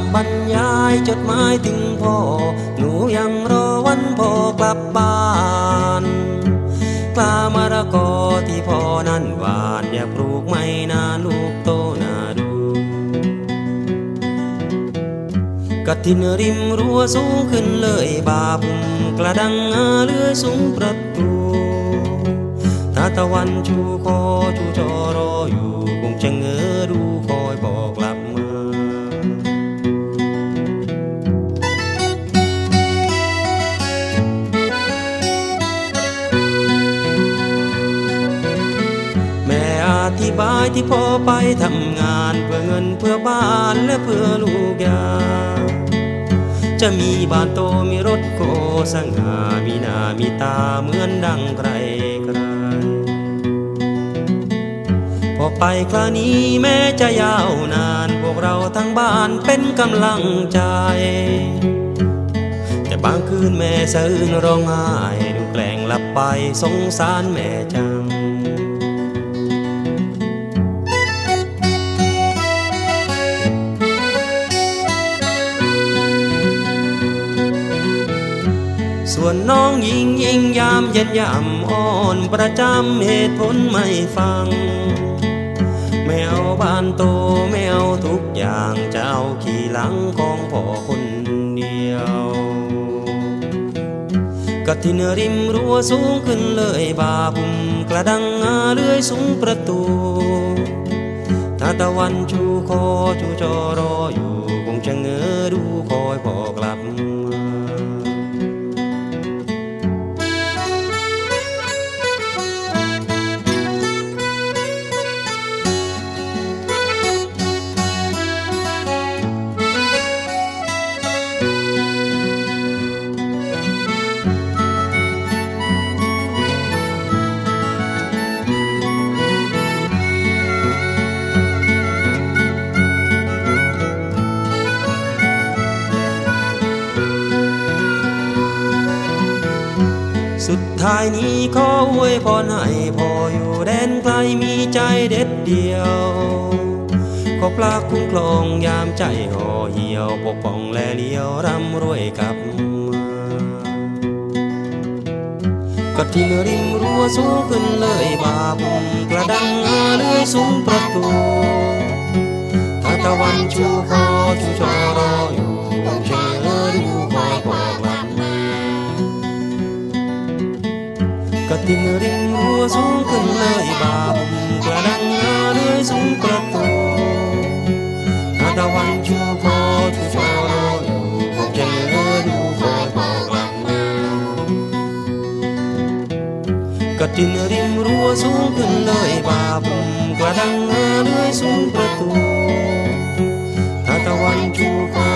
ำบรรยายจดหมายถึงพ่อ หนูยังรอวันพ่อกลับบ้านกล้ามะระกอที่พ่อนั้นหวานอยากปลูกไม่นานลูกโตนาดูกระทินริมรั้วสูงขึ้นเลยบาบุมกระดังอาเลือยสูงประตูถ้าตะวันชูคอชูจอ ธิบายที่พ่อไปทำงานเพื่อเงินเพื่อบ้านและเพื่อลูกยา จะมีบ้านโตมีรถโกสง่ามีหน้ามีตาเหมือนดังใครใครพอไปคราวนี้แม้จะยาวนาน พวกเราทั้งบ้านเป็นกำลังใจ แต่บางคืนแม่สะอื้นร้องไห้ดูแกล้งหลับไปสงสารแม่จัง ส่วนน้องยิงยิงยามเย็นยามอ่อนประจำเหตุผลไม่ฟัง แมวบ้านโตแมวทุกอย่างจะเอาขี่หลังของพ่อคนเดียวกระทินริมรั้วสูงขึ้นเลยบาบุมกระดังอาเลื่อยสูงประตูถ้าตะวันชูคอชูจอรออยู่คงจะเงอดูคอยพ่อกลา ท้ายนี้ขออวยพรให้พ่ออยู่แดนไกลมีใจเด็ดเดียวขอปลาคุ้มครองยามใจห่อเหี่ยวปกป้องและเลี้ยวร่ำรวยกลับมาก็ที่ริมรั้วสูงขึ้นเลยบาบุมกระดังอาเลื่อยสูงประตูถ้าตะวันชูคอชูชอรออยู่ กระตินริมรั้วสูงขึ้นเลยบาบุมกระดังอาเลื่อยสูงประตูถ้าตะวันชูคอชูชอรออยู่คงจะเงอดูคอยบอกหลังมากระตินริมรั้วสูงขึ้นเลยบาบุมกระดังอาเลื่อยสูงประตูถ้าตะวันชูคอชูชอ